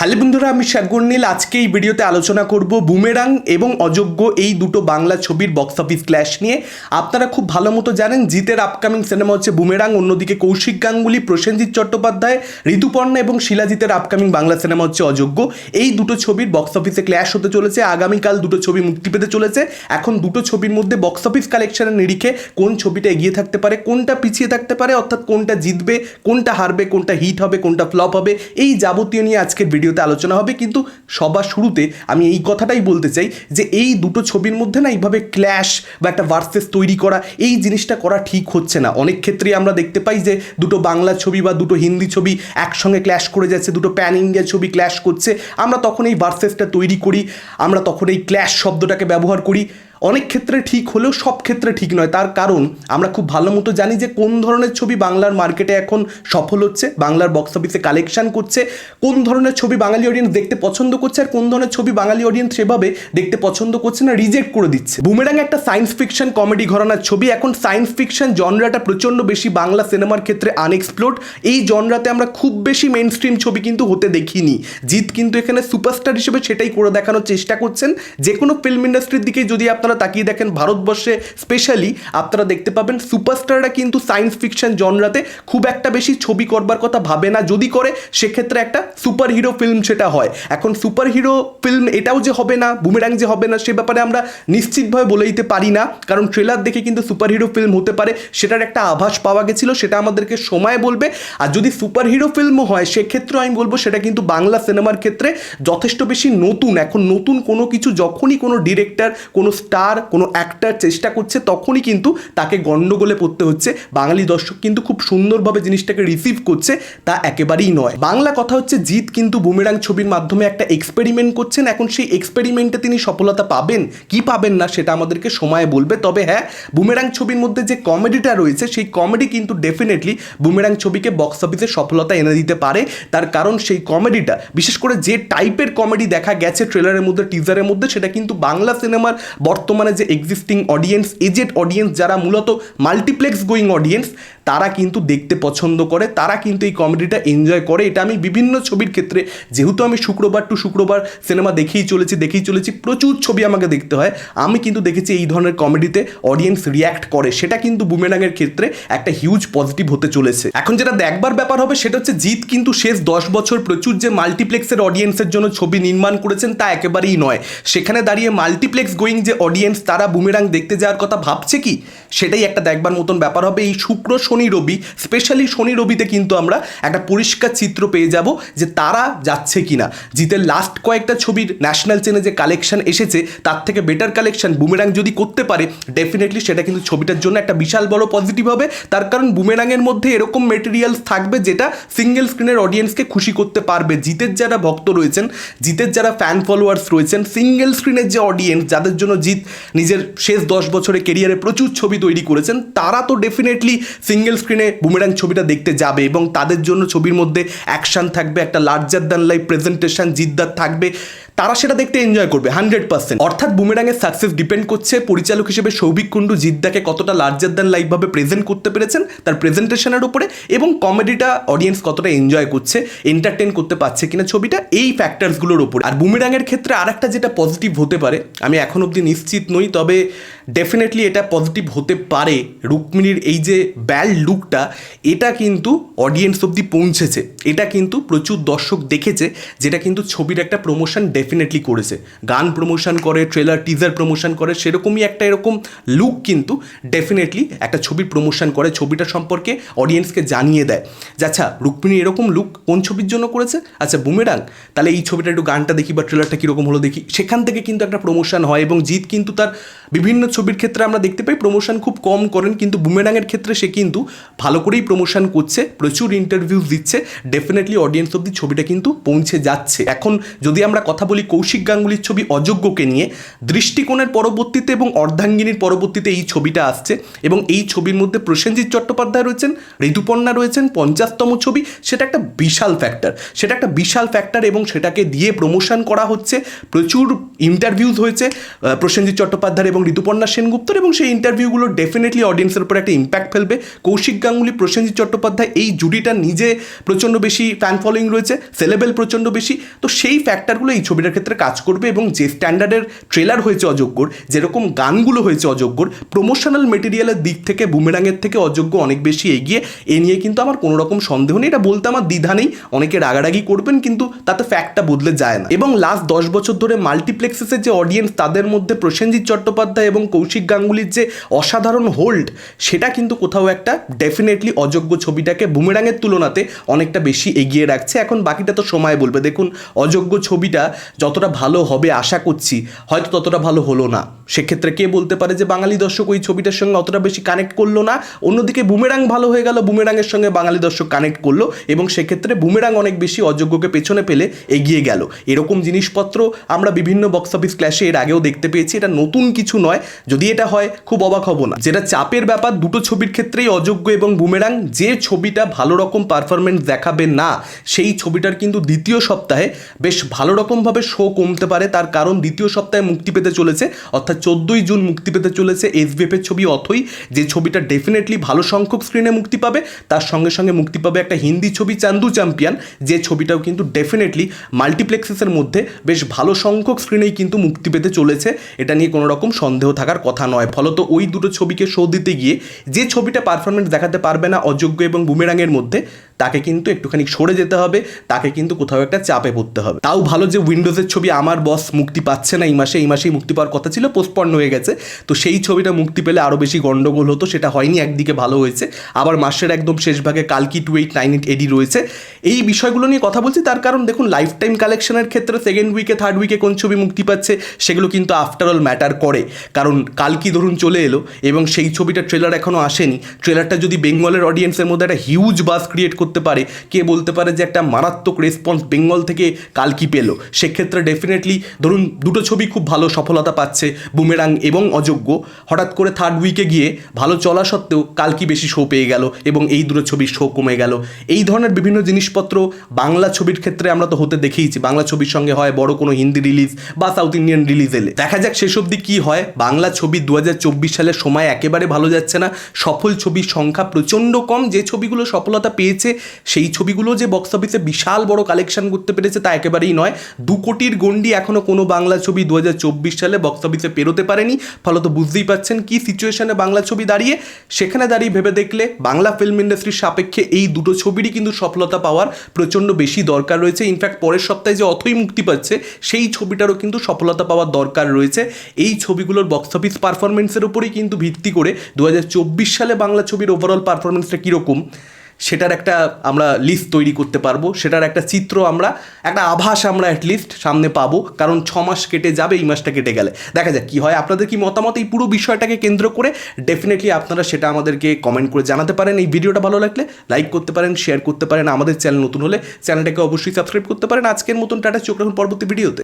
Hello বন্ধুরা, আমি নীল। আজকে এই ভিডিওতে আলোচনা করব বুমেরাং এবং অযোগ্য এই দুটো বাংলা ছবির বক্স অফিস ক্ল্যাশ নিয়ে। আপনারা খুব ভালো মতো জানেন, জিতের আপকামিং সিনেমা হচ্ছে বুমেরাং, অন্যদিকে কৌশিক গাঙ্গুলি, প্রসেনজিৎ চট্টোপাধ্যায়, ঋতুপর্ণা এবং শিলাজিতের আপকামিং বাংলা সিনেমা হচ্ছে অযোগ্য। এই দুটো ছবির বক্স অফিসে ক্ল্যাশ হতে চলেছে, আগামীকাল দুটো ছবি মুক্তি পেতে চলেছে। এখন দুটো ছবির মধ্যে বক্স অফিস কালেকশনের নিরিখে কোন ছবিটা এগিয়ে থাকতে পারে, কোনটা পিছিয়ে থাকতে পারে, অর্থাৎ কোনটা জিতবে, কোনটা হারবে, কোনটা হিট হবে, কোনটা ফ্লপ হবে, এই যাবতীয় নিয়ে আজকের ভিডিওতে আলোচনা হবে, কিন্তু সবার শুরুতে আমি এই কথাটাই বলতে চাই যে এই দুটো ছবির মধ্যে না এইভাবে ক্ল্যাশ বা একটা ভার্সেস তৈরি করা, এই জিনিসটা করা ঠিক হচ্ছে না। অনেক ক্ষেত্রেই আমরা দেখতে পাই যে দুটো বাংলা ছবি বা দুটো হিন্দি ছবি একসঙ্গে ক্ল্যাশ করে যাচ্ছে, দুটো প্যান ইন্ডিয়া ছবি ক্ল্যাশ করছে। আমরা তখন এই ভার্সেসটা তৈরি করি, আমরা তখন এই ক্ল্যাশ শব্দটাকে ব্যবহার করি। অনেক ক্ষেত্রে ঠিক হলেও সব ক্ষেত্রে ঠিক নয়। তার কারণ, আমরা খুব ভালো মতো জানি যে কোন ধরনের ছবি বাংলার মার্কেটে এখন সফল হচ্ছে, বাংলার বক্স অফিসে কালেকশন করছে, কোন ধরনের ছবি বাঙালি অডিয়েন্স দেখতে পছন্দ করছে আর কোন ধরনের ছবি বাঙালি অডিয়েন্স সেভাবে দেখতে পছন্দ করছে না রিজেক্ট করে দিচ্ছে। বুমেরাং একটা সায়েন্স ফিকশন কমেডি ঘরানার ছবি। এখন সায়েন্স ফিকশন জনরাটা প্রচণ্ড বেশি বাংলা সিনেমার ক্ষেত্রে আনএক্সপ্লোর্ড এই জনরাতে আমরা খুব বেশি মেন স্ট্রিম ছবি কিন্তু হতে দেখিনি। জিৎ কিন্তু এখানে সুপারস্টার হিসেবে সেটাই করে দেখানোর চেষ্টা করছেন। যে কোনো ফিল্ম ইন্ডাস্ট্রির দিকে যদি আপনারা তাকিয়ে দেখেন ভারতবর্ষে স্পেশালি আপনারা দেখতে পাবেন সুপারস্টাররা কিন্তু সায়েন্স ফিকশন জনরাতে খুব একটা বেশি ছবি করবার কথা ভাবে না। যদি করে, সেক্ষেত্রে একটা সুপার হিরো ফিল্ম সেটা হয়। এখন সুপার হিরো ফিল্ম এটাও যে হবে না বুমেরাং যে হবে না, সে ব্যাপারে আমরা নিশ্চিতভাবে বলে দিতে পারি না। কারণ ট্রেলার দেখে কিন্তু সুপার হিরো ফিল্ম হতে পারে। সেটার একটা আভাস পাওয়া গেছিল, সেটা আমাদেরকে সময় বলবে। আর যদি সুপার হিরো ফিল্মও হয়, সেক্ষেত্রেও আমি বলব সেটা কিন্তু বাংলা সিনেমার ক্ষেত্রে যথেষ্ট বেশি নতুন। এখন নতুন কোনো কিছু, যখনই কোনো ডিরেক্টর কোনো স্টার কোনো অ্যাক্টার চেষ্টা করছে, তখনই কিন্তু তাকে গণ্ডগোলে পড়তে হচ্ছে। বাঙালি দর্শক কিন্তু খুব সুন্দরভাবে জিনিসটাকে রিসিভ করছে, তা একেবারেই নয়। বাংলা কথা হচ্ছে, জিৎ কিন্তু বুমেরাং ছবির মাধ্যমে একটা এক্সপেরিমেন্ট করছেন। এখন সেই এক্সপেরিমেন্টে তিনি সফলতা পাবেন, কি পাবেন না সেটা আমাদেরকে সময় বলবে। তবে হ্যাঁ বুমেরাং ছবির মধ্যে যে কমেডিটা রয়েছে, সেই কমেডি কিন্তু ডেফিনেটলি বুমেরাং ছবিকে বক্স অফিসে সফলতা এনে দিতে পারে। তার কারণ সেই কমেডিটা বিশেষ করে যে টাইপের কমেডি দেখা গেছে ট্রেলারের মধ্যে টিজারের মধ্যে, সেটা কিন্তু বাংলা সিনেমার বর্তমানে যে এক্সিস্টিং অডিয়েন্স এজেড অডিয়েন্স যারা মূলত মাল্টিপ্লেক্স গোয়িং অডিয়েন্স তারা কিন্তু দেখতে পছন্দ করে, তারা কিন্তু এই কমেডিটা এনজয় করে। এটা আমি বিভিন্ন ছবির ক্ষেত্রে, যেহেতু আমি শুক্রবার টু শুক্রবার সিনেমা দেখেই চলেছি দেখেই চলেছি, প্রচুর ছবি আমাকে দেখতে হয়। আমি কিন্তু দেখেছি এই ধরনের কমেডিতে অডিয়েন্স রিয়্যাক্ট করে। সেটা কিন্তু বুমেরাঙের ক্ষেত্রে একটা হিউজ পজিটিভ হতে চলেছে। এখন যেটা দেখবার ব্যাপার হবে, সেটা হচ্ছে জিৎ কিন্তু শেষ দশ বছর প্রচুর যে মাল্টিপ্লেক্সের অডিয়েন্সের জন্য ছবি নির্মাণ করেছেন, তা একেবারেই নয়। সেখানে দাঁড়িয়ে মাল্টিপ্লেক্স গোয়িং যে অডিয়েন্স তারা বুমেরাং দেখতে যাওয়ার কথা ভাবছে কি? সেটাই একটা দেখবার মতন ব্যাপার হবে। এই শুক্র, শনি, রবি স্পেশালি শনি, রবিতে কিন্তু আমরা একটা পরিষ্কার চিত্র পেয়ে যাব যে তারা যাচ্ছে কি না জিতের লাস্ট কয়েকটা ছবির ন্যাশনাল চেনে যে কালেকশন এসেছে, তার থেকে বেটার কালেকশন বুমেরাং যদি করতে পারে ডেফিনেটলি সেটা কিন্তু ছবিটার জন্য একটা বিশাল বড় পজিটিভ হবে। তার কারণ বুমেরাংয়ের মধ্যে এরকম মেটেরিয়ালস থাকবে যেটা সিঙ্গেল স্ক্রিনের অডিয়েন্সকে খুশি করতে পারবে। জিতের যারা ভক্ত রয়েছেন, জিতের যারা ফ্যান ফলোয়ার্স রয়েছেন সিঙ্গেল স্ক্রিনের যে অডিয়েন্স যাদের জন্য জিত নিজের শেষ দশ বছরে কেরিয়ারে প্রচুর ছবি তৈরি করেছেন, তারা তো ডেফিনেটলি সিঙ্গেল স্ক্রিনে বুমেরাং ছবিটা দেখতে যাবে এবং তাদের জন্য ছবির মধ্যে অ্যাকশান থাকবে, একটা লার্জার দ্যান লাইফ প্রেজেন্টেশন জিদ্দার থাকবে। তারা সেটা দেখতে এনজয় করবে হান্ড্রেড পার্সেন্ট অর্থাৎ বুমেরাঙের সাকসেস ডিপেন্ড করছে পরিচালক হিসেবে সৌভিক কুণ্ডু জিদ্দাকে কতটা লার্জার দ্যান লাইভভাবে প্রেজেন্ট করতে পেরেছেন তার প্রেজেন্টেশনের উপরে এবং কমেডিটা অডিয়েন্স কতটা এনজয় করছে এন্টারটেন করতে পারছে কিনা ছবিটা এই ফ্যাক্টরসগুলোর উপর। আর বুমেরাঙের ক্ষেত্রে আর একটা যেটা পজিটিভ হতে পারে, আমি এখন অবধি নিশ্চিত নই, তবে ডেফিনেটলি এটা পজিটিভ হতে পারে রুক্মিণীর এই যে ব্যাল লুকটা এটা কিন্তু অডিয়েন্স অবধি পৌঁছেছে। এটা কিন্তু প্রচুর দর্শক দেখেছে, যেটা কিন্তু ছবির একটা প্রমোশন ডেফিনেটলি করেছে। গান প্রমোশন করে ট্রেলার টিজার প্রমোশন করে, সেরকমই একটা এরকম লুক কিন্তু ডেফিনেটলি একটা ছবির প্রমোশন করে, ছবিটা সম্পর্কে অডিয়েন্সকে জানিয়ে দেয়। যে আচ্ছা রুক্মিণী এরকম লুক কোন ছবির জন্য করেছে? আচ্ছা বুমেরাং তাহলে এই ছবিটা একটু গানটা দেখি বা ট্রেলারটা কীরকম হলো দেখি। সেখান থেকে কিন্তু একটা প্রমোশন হয় এবং জিৎ কিন্তু তার বিভিন্ন ছবির ক্ষেত্রে আমরা দেখতে পাই প্রমোশন খুব কম করেন, কিন্তু বুমেরাঙের ক্ষেত্রে সে কিন্তু ভালো করেই প্রমোশন করছে, প্রচুর ইন্টারভিউ দিচ্ছে ডেফিনেটলি অডিয়েন্স অব্দি ছবিটা কিন্তু পৌঁছে যাচ্ছে। এখন যদি আমরা কথা বলি বলি কৌশিক গাঙ্গুলির ছবি অযোগ্যকে নিয়ে দৃষ্টিকোণের পরবর্তীতে এবং অর্ধাঙ্গিনীর পরবর্তীতে এই ছবিটা আসছে। এবং এই ছবির মধ্যে প্রসেনজিৎ চট্টোপাধ্যায় রয়েছেন, ঋতুপর্ণা রয়েছেন, পঞ্চাশতম ছবি। সেটা একটা বিশাল ফ্যাক্টর সেটা একটা বিশাল ফ্যাক্টর এবং সেটাকে দিয়ে প্রমোশন করা হচ্ছে। প্রচুর ইন্টারভিউজ হয়েছে প্রসেনজিৎ চট্টোপাধ্যায় এবং ঋতুপর্ণা সেনগুপ্তর এবং সেই ইন্টারভিউগুলো ডেফিনেটলি অডিয়েন্সের উপর একটা ইম্প্যাক্ট ফেলবে। কৌশিক গাঙ্গুলি, প্রসেনজিৎ চট্টোপাধ্যায় এই জুডিটা নিজে প্রচণ্ড বেশি ফ্যান ফলোয়িং রয়েছে সেলেবেল প্রচণ্ড বেশি। তো সেই ফ্যাক্টরগুলো এই ছবিটার ক্ষেত্রে কাজ করবে এবং যে স্ট্যান্ডার্ডের ট্রেলার হয়েছে অযোগ্যর, যেরকম গানগুলো হয়েছে অযোগ্যর প্রমোশনাল মেটেরিয়ালের দিক থেকে বুমেরাঙের থেকে অযোগ্য অনেক বেশি এগিয়ে, এ নিয়ে কিন্তু আমার কোনো রকম সন্দেহ নেই। এটা বলতে আমার দ্বিধা নেই। অনেকে রাগারাগি করবেন, কিন্তু তাতে ফ্যাক্টটা বদলে যায় না। এবং লাস্ট দশ বছর ধরে মাল্টিপ্লেক্সেসের যে অডিয়েন্স তাদের মধ্যে প্রসেনজিৎ চট্টোপাধ্যায় এবং কৌশিক গাঙ্গুলির যে অসাধারণ হোল্ড সেটা কিন্তু কোথাও একটা ডেফিনেটলি অযোগ্য ছবিটাকে বুমেরাঙের তুলনাতে অনেকটা বেশি এগিয়ে রাখছে। এখন বাকিটা তো সময় বলবে। দেখুন, অযোগ্য ছবিটা যতটা ভালো হবে আশা করছি, হয়তো ততটা ভালো হলো না। সেক্ষেত্রে কে বলতে পারে যে বাঙালি দর্শক ওই ছবিটার সঙ্গে অতটা বেশি কানেক্ট করল না? অন্যদিকে বুমেরাং ভালো হয়ে গেল বুমেরাংয়ের সঙ্গে বাঙালি দর্শক কানেক্ট করল এবং সেক্ষেত্রে বুমেরাং অনেক বেশি অযোগ্যকে পেছনে পেলে এগিয়ে গেল। এরকম জিনিসপত্র আমরা বিভিন্ন বক্স অফিস ক্ল্যাশে এর আগেও দেখতে পেয়েছি। এটা নতুন কিছু নয়। যদি এটা হয়, খুব অবাক হব না। যেটা চাপের ব্যাপার, দুটো ছবির ক্ষেত্রেই অযোগ্য এবং বুমেরাং যে ছবিটা ভালো রকম পারফরমেন্স দেখাবে না, সেই ছবিটার কিন্তু দ্বিতীয় সপ্তাহে বেশ ভালো রকমভাবে শো কমতে পারে? তার কারণ দ্বিতীয় সপ্তাহে মুক্তি পেতে চলেছে, অর্থাৎ চোদ্দোই জুন মুক্তি পেতে চলেছে এসবিএফ এর ছবি অথই, যে ছবিটা ডেফিনেটলি ভালো সংখ্যক স্ক্রিনে মুক্তি পাবে। তার সঙ্গে সঙ্গে মুক্তি পাবে একটা হিন্দি ছবি চান্দু চ্যাম্পিয়ন যে ছবিটাও কিন্তু ডেফিনেটলি মাল্টিপ্লেক্সেসের মধ্যে বেশ ভালো সংখ্যক স্ক্রিনেই কিন্তু মুক্তি পেতে চলেছে। এটা নিয়ে কোনো রকম সন্দেহ থাকার কথা নয়। ফলত ওই দুটো ছবিকে শো দিতে গিয়ে, যে ছবিটা পারফরমেন্স দেখাতে পারবে না অযোগ্য এবং বুমেরাঙের মধ্যে তাকে কিন্তু একটুখানি সরে যেতে হবে, তাকে কিন্তু কোথাও একটা চাপে পড়তে হবে। তাও ভালো যে উইন্ডোজের ছবি আমার বস মুক্তি পাচ্ছে না, এই মাসে, এই মাসেই মুক্তি পাওয়ার কথা ছিল পোস্টপন্ন হয়ে গেছে। তো সেই ছবিটা মুক্তি পেলে আরও বেশি গন্ডগোল হতো, সেটা হয়নি, একদিকে ভালো হয়েছে। আবার মাসের একদম শেষ ভাগে কালকি two eight nine eight AD রয়েছে। এই বিষয়গুলো নিয়ে কথা বলছি, তার কারণ দেখুন লাইফ টাইম কালেকশনের ক্ষেত্রে সেকেন্ড উইকে থার্ড উইকে কোন ছবি মুক্তি পাচ্ছে, সেগুলো কিন্তু আফটার অল ম্যাটার করে। কারণ কালকি ধরুন চলে এলো, এবং সেই ছবিটার ট্রেলার এখনও আসেনি। ট্রেলারটা যদি বেঙ্গলের অডিয়েন্সের মধ্যে একটা হিউজ বাস ক্রিয়েট করতে পারে। কে বলতে পারে যে একটা মারাত্মক রেসপন্স বেঙ্গল থেকে কালকি পেল। সেক্ষেত্রে ডেফিনেটলি ধরুন দুটো ছবি খুব ভালো সফলতা পাচ্ছে, বুমেরাং এবং অযোগ্য। হঠাৎ করে থার্ড উইকে গিয়ে ভালো চলা সত্ত্বেও কালকি বেশি শো পেয়ে গেল এবং এই দুটো ছবির শো কমে গেল। এই ধরনের বিভিন্ন জিনিসপত্র বাংলা ছবির ক্ষেত্রে আমরা তো হতে দেখেইছি। বাংলা ছবির সঙ্গে হয় বড় কোনো হিন্দি রিলিজ বা সাউথ ইন্ডিয়ান রিলিজ এলে। দেখা যাক শেষ অবধি কী হয়। বাংলা ছবি দু সালের সময় একেবারে ভালো যাচ্ছে না। সফল ছবির সংখ্যা প্রচণ্ড কম। যে ছবিগুলো সফলতা পেয়েছে সেই ছবিগুলো যে বক্স অফিসে বিশাল বড় কালেকশন করতে পেরেছে তা একেবারেই নয়। দু কোটির গন্ডি এখনও কোনো বাংলা ছবি দু হাজার চব্বিশ সালে বক্স অফিসে পেরোতে পারেনি। ফলত বুঝতেই পাচ্ছেন কি সিচুয়েশনে বাংলা ছবি দাঁড়িয়ে। সেখানে দাঁড়িয়ে ভেবে দেখলে বাংলা ফিল্ম ইন্ডাস্ট্রির সাপেক্ষে এই দুটো ছবিরই কিন্তু সফলতা পাওয়ার প্রচণ্ড বেশি দরকার রয়েছে। ইনফ্যাক্ট পরের সপ্তাহে যে অথই মুক্তি পাচ্ছে, সেই ছবিটারও কিন্তু সফলতা পাওয়ার দরকার রয়েছে। এই ছবিগুলোর বক্স অফিস পারফরমেন্সের উপরেই কিন্তু ভিত্তি করে দু হাজার চব্বিশ সালে বাংলা ছবির ওভারঅল পারফরমেন্সটা কীরকম? সেটার একটা আমরা লিস্ট তৈরি করতে পারব। সেটার একটা চিত্র আমরা, একটা আভাস আমরা অ্যাটলিস্ট সামনে পাবো, কারণ ছ মাস কেটে যাবে, এই মাসটা কেটে গেলে। দেখা যাক কী হয়। আপনাদের কি মতামত? এই পুরো বিষয়টাকে কেন্দ্র করে ডেফিনেটলি আপনারা সেটা আমাদেরকে কমেন্ট করে জানাতে পারেন। এই ভিডিওটা ভালো লাগলে লাইক করতে পারেন শেয়ার করতে পারেন। আমাদের চ্যানেল নতুন হলে চ্যানেলটাকে অবশ্যই সাবস্ক্রাইব করতে পারেন। আজকের মতন টাটা, চোখ রাখুন পরবর্তী ভিডিওতে